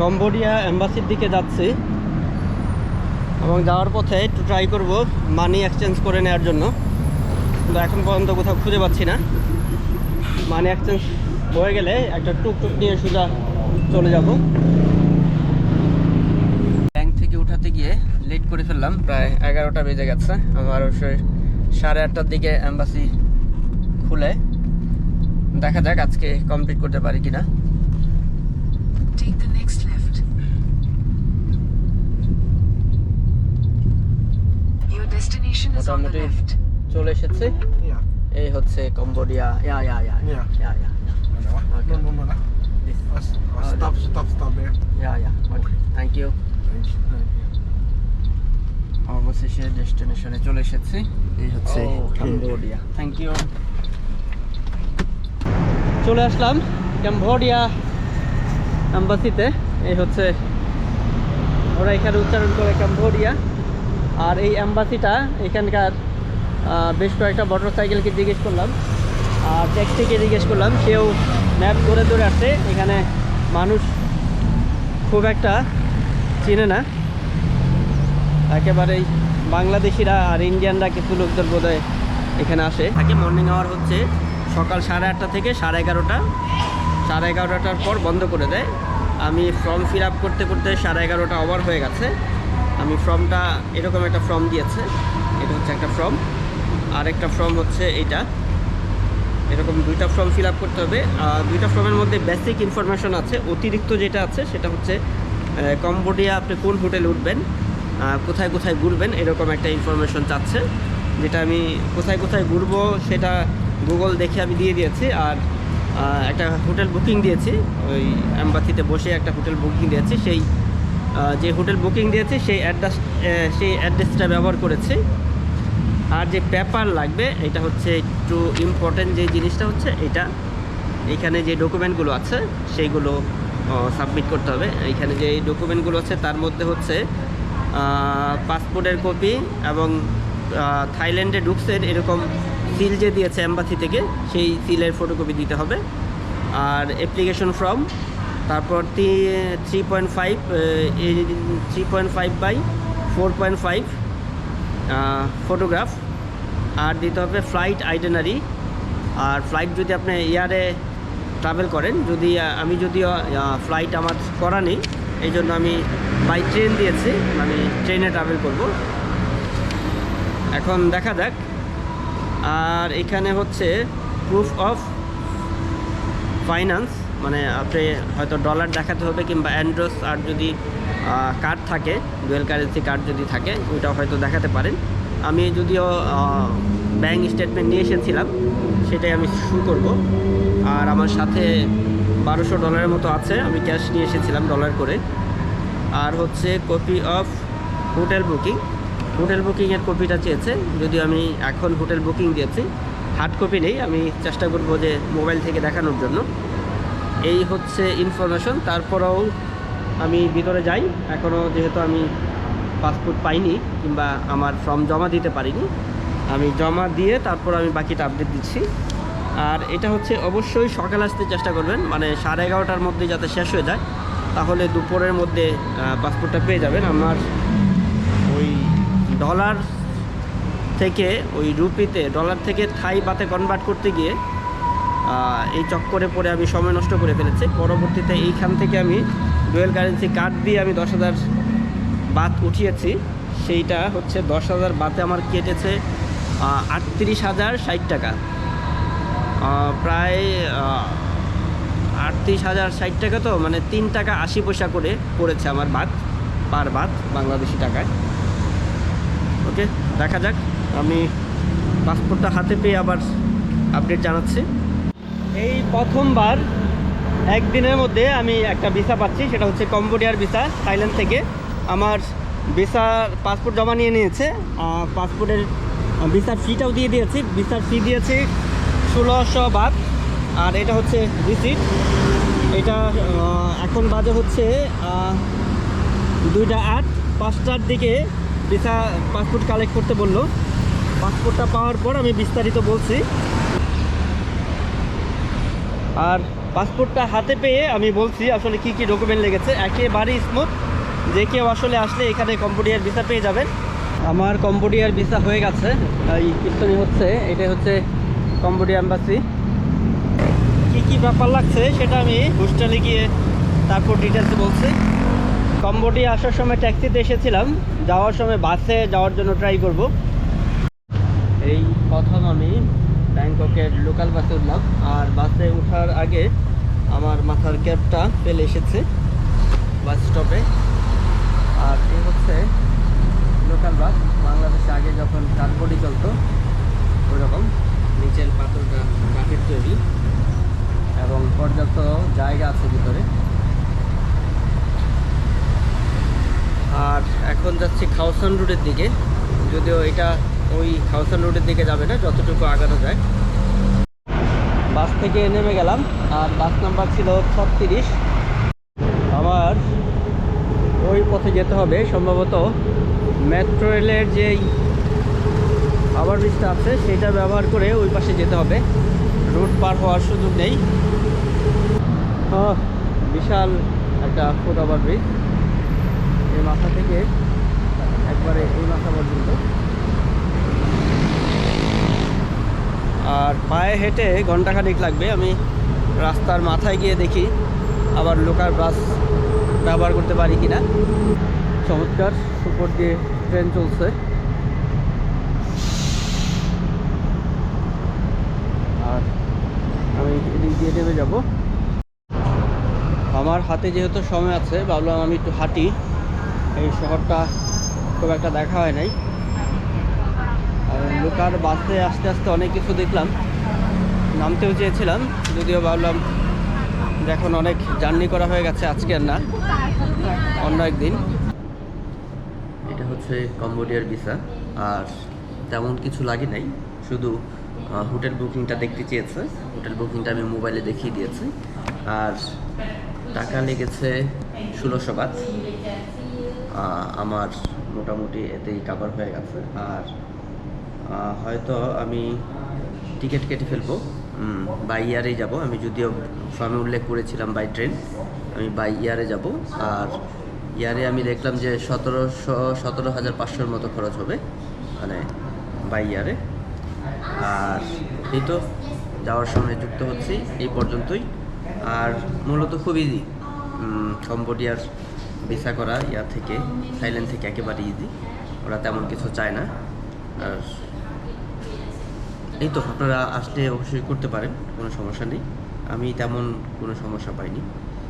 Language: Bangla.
কম্বোডিয়া এম্বাসির দিকে যাচ্ছি এবং যাওয়ার পথে একটু ট্রাই করব মানি এক্সচেঞ্জ করে নেওয়ার জন্য। কিন্তু এখন পর্যন্ত কোথাও খুঁজে পাচ্ছি না। মানি এক্সচেঞ্জ হয়ে গেলে একটা টুকটুক নিয়ে সোজা চলে যাব। ব্যাংক থেকে উঠাতে গিয়ে লেট করে ফেললাম, প্রায় এগারোটা বেজে গেছে। আমার অবশ্যই সাড়ে আটটার দিকে অ্যাম্বাসি খুলে। দেখা যাক আজকে কমপ্লিট করতে পারি কিনা। মোটামুটি চলে এসেছে এই হচ্ছে Cambodia yeah yeah yeah. Yeah yeah Eller va? Okej. Någon? This. Yes. Stop, stop, stop there. Yeah yeah okay thank you Thank you. Thank you. অবশেষে ডেস্টিনেশনে চলে এসেছি এই হচ্ছে কম্বোডিয়া থ্যাংক ইউ চলে আসলাম কম্বোডিয়া অ্যাম্বাসিতে এই হচ্ছে ওরা এখানে উচ্চারণ করে কম্বোডিয়া আর এই অ্যাম্বাসিটা এখানকার বেশ কয়েকটা মোটর সাইকেলকে জিজ্ঞেস করলাম, আর ট্যাক্সিকে জিজ্ঞেস করলাম, সেও ম্যাপ ধরে ধরে আসছে, এখানে মানুষ খুব একটা চিনে না। একেবারেই বাংলাদেশিরা আর ইন্ডিয়ানরা কিছু লোকদের বোধ এখানে আসে। থাকে মর্নিং আওয়ার হচ্ছে সকাল সাড়ে আটটা থেকে সাড়ে এগারোটা। সাড়ে এগারোটার পর বন্ধ করে দেয়। আমি ফর্ম ফিল আপ করতে করতে সাড়ে এগারোটা ওভার হয়ে গেছে। আমি ফর্মটা এরকম একটা ফর্ম দিয়েছে। এটা হচ্ছে একটা ফর্ম। আর একটা ফর্ম হচ্ছে এইটা। এরকম দুইটা ফর্ম ফিল আপ করতে হবে। দুইটা ফর্মের মধ্যে বেসিক ইনফরমেশন আছে। অতিরিক্ত যেটা আছে, সেটা হচ্ছে কম্বোডিয়া আপনি কোন হোটেলে উঠবেন কোথায় কোথায় ঘুরবেন, এরকম একটা ইনফরমেশন চাচ্ছে। যেটা আমি কোথায় কোথায় ঘুরবো, সেটা গুগল দেখে আমি দিয়ে দিয়েছি। আর একটা হোটেল বুকিং দিয়েছি। ওই অ্যাম্বাসিতে বসে একটা হোটেল বুকিং দিয়েছি। সেই যে হোটেল বুকিং দিয়েছি, সেই অ্যাড্রেস সেই অ্যাড্রেসটা ব্যবহার করেছি। আর যে পেপার লাগবে, এটা হচ্ছে একটু ইম্পর্টেন্ট যে জিনিসটা হচ্ছে, এটা এখানে যে ডকুমেন্টগুলো আছে, সেইগুলো সাবমিট করতে হবে। এখানে যে ডকুমেন্টগুলো আছে, তার মধ্যে হচ্ছে পাসপোর্টের কপি এবং থাইল্যান্ডে ঢুকছেন এরকম সিল যে দিয়েছে অ্যাম্বাসি থেকে, সেই সিলের ফটোকপি দিতে হবে। আর অ্যাপ্লিকেশন ফর্ম তারপর three point five three point five by four point five photograph আর দিতে হবে ফ্লাইট আইডেনারি আর ফ্লাইট যদি আপনি এয়ারে ট্রাভেল করেন, যদি আমি যদিও ফ্লাইট আমার করা নেই, এই জন্য আমি বাই ট্রেন দিয়েছি আমি ট্রেনে ট্রাভেল করব। এখন দেখা যাক। আর এখানে হচ্ছে প্রুফ অফ ফাইন্যান্স মানে আপনি হয়তো ডলার দেখাতে হবে কিংবা অ্যান্ড্রোস আর যদি কার্ড থাকে ডুয়েল কারেন্সি কার্ড যদি থাকে, ওইটাও হয়তো দেখাতে পারেন। আমি যদিও ব্যাঙ্ক স্টেটমেন্ট নিয়ে এসেছিলাম, সেটাই আমি শুরু করব। আর আমার সাথে বারোশো ডলারের মতো আছে, আমি ক্যাশ নিয়ে এসেছিলাম ডলার করে। আর হচ্ছে copy of hotel booking hotel বুকিংয়ের কপিটা চেয়েছে, যদিও আমি এখন হোটেল বুকিং দিয়েছি। হার্ড কপি নেই, আমি চেষ্টা করব যে মোবাইল থেকে দেখানোর জন্য। এই হচ্ছে ইনফরমেশন তারপরেও আমি ভিতরে যাই। এখনও যেহেতু আমি পাসপোর্ট পাইনি কিংবা আমার ফর্ম জমা দিতে পারিনি, আমি জমা দিয়ে তারপর আমি বাকিটা আপডেট দিচ্ছি। আর এটা হচ্ছে অবশ্যই সকাল আসতে চেষ্টা করবেন মানে সাড়ে এগারোটার মধ্যে যাতে শেষ হয়ে যায়, তাহলে দুপুরের মধ্যে পাসপোর্টটা পেয়ে যাবেন। আমার ওই ডলার থেকে, ওই রুপিতে ডলার থেকে থাই বাতে কনভার্ট করতে গিয়ে এই চক্করে পরে আমি সময় নষ্ট করে ফেলেছি। পরবর্তীতে এইখান থেকে আমি ডুয়েল কারেন্সি কার্ড দিয়ে আমি দশ হাজার বাত উঠিয়েছি। সেইটা হচ্ছে দশ হাজার বাতে আমার কেটেছে আটত্রিশ হাজার ষাট টাকা। প্রায় আটত্রিশ হাজার ষাট টাকা তো মানে তিন টাকা আশি পয়সা করে পড়েছে আমার বাত, পার বাত বাংলাদেশি টাকায়। ওকে দেখা যাক। আমি পাসপোর্টটা হাতে পেয়ে আবার আপডেট জানাচ্ছি। এই প্রথমবার একদিনের মধ্যে আমি একটা ভিসা পাচ্ছি, সেটা হচ্ছে কম্বোডিয়ার ভিসা, থাইল্যান্ড থেকে। আমার ভিসার পাসপোর্ট জমা নিয়ে নিয়েছে পাসপোর্টের ভিসার ফিটাও দিয়ে দিয়েছি। ভিসার ফি দিয়েছি ষোলোশো বাদ, আর এটা হচ্ছে রিসিট এটা এখন বাজে হচ্ছে দুইটা আট, পাঁচটার দিকে ভিসা পাসপোর্ট কালেক্ট করতে বলল। পাসপোর্টটা পাওয়ার পর আমি বিস্তারিত বলছি। আর পাসপোর্টটা হাতে পেয়ে আমি বলছি আসলে কি কি ডকুমেন্ট লেগেছে, একেবারেই স্মুথ যে কেউ আসলে আসলে এখানে কম্বোডিয়ার ভিসা পেয়ে যাবেন। আমার কম্বোডিয়ার ভিসা হয়ে গেছে। এই পিস্তনি হচ্ছে এটা হচ্ছে কম্বোডিয়া এম্বাসি কি কি ব্যাপার লাগছে সেটা আমি হোস্টেলে গিয়ে তারপর ডিটেলসে বলছি। কম্বোডিয়া আসার সময় ট্যাক্সিতে এসেছিলাম। যাওয়ার সময় বাসে যাওয়ার জন্য ট্রাই করব। এই প্রথম আমি ব্যাংককের লোকাল বাসে উঠলাম। আর বাসে ওঠার আগে আমার মাথার ক্যাবটা ফেলে এসেছে বাস স্টপে আর এই হচ্ছে লোকাল বাস বাংলাদেশে আগে যখন কাঠবডি চলতো ওই রকম নিচের পাথরটা কাঠের তৈরি। এবং পর্যাপ্ত জায়গা আছে ভিতরে। আর এখন যাচ্ছি খাওসান রোডের দিকে। যদিও এটা ওই খাওসান রোডের দিকে যাবে না, যতটুকু আগানো যায়। বাস থেকে নেমে গেলাম, আর বাস নাম্বার ছিল ছত্রিশ। আমার ওই পথে যেতে হবে, সম্ভবত মেট্রো রেলের যেই আবার ব্রিজটা আছে, সেটা ব্যবহার করে ওই পাশে যেতে হবে। রোড পার হওয়ার সুযোগ নেই। বিশাল একটা ফুট ওভার ব্রিজ এই মাথা থেকে একবারে এই মাথা পর্যন্ত। আর পায়ে হেঁটে ঘন্টাখানিক লাগবে। আমি রাস্তার মাথায় গিয়ে দেখি আবার লোকাল বাস ব্যবহার করতে পারি কি না চমৎকার, উপর দিয়ে ট্রেন চলছে। আর আমি এদিক দিয়ে নেমে যাব। আমার হাতে যেহেতু সময় আছে, ভাবলাম আমি একটু হাঁটি। এই শহরটা খুব একটা দেখা হয় নাই। লোকার বাসে আস্তে আস্তে অনেক কিছু দেখলাম। নামতেও চেয়েছিলাম, যদিও ভাবলাম এখন অনেক জার্নি করা হয়ে গেছে, আজকে আর না, অন্য একদিন। এটা হচ্ছে কম্বোডিয়ার ভিসা, আর তেমন কিছু লাগে নাই, শুধু হোটেল বুকিংটা দেখতে চেয়েছে, হোটেল বুকিংটা আমি মোবাইলে দেখিয়ে দিয়েছি, আর টাকা লেগেছে ষোলোশো বাদ। আমার মোটামুটি এতেই কাভার হয়ে গেছে, আর হয়তো আমি টিকিট কেটে ফেলব। বাই ইয়ারেই যাব। আমি যদিও ফর্মে উল্লেখ করেছিলাম বাই ট্রেন আমি বাই ইয়ারে যাব। আর ইয়ারে আমি দেখলাম যে সতেরোশো, সতেরো হাজার পাঁচশোর মতো খরচ হবে মানে বাই ইয়ারে আর এই তো, যাওয়ার সময় যুক্ত হচ্ছি, এই পর্যন্তই। আর মূলত খুব ইজি কম্বোডিয়ার ভিসা করা, ইয়া থেকে থাইল্যান্ড থেকে একেবারে ইজি ওরা তেমন কিছু চায় না। আর এই তো, আপনারা আসলে অবশ্যই করতে পারেন, কোনো সমস্যা নেই। আমি তেমন কোনো সমস্যা পাইনি।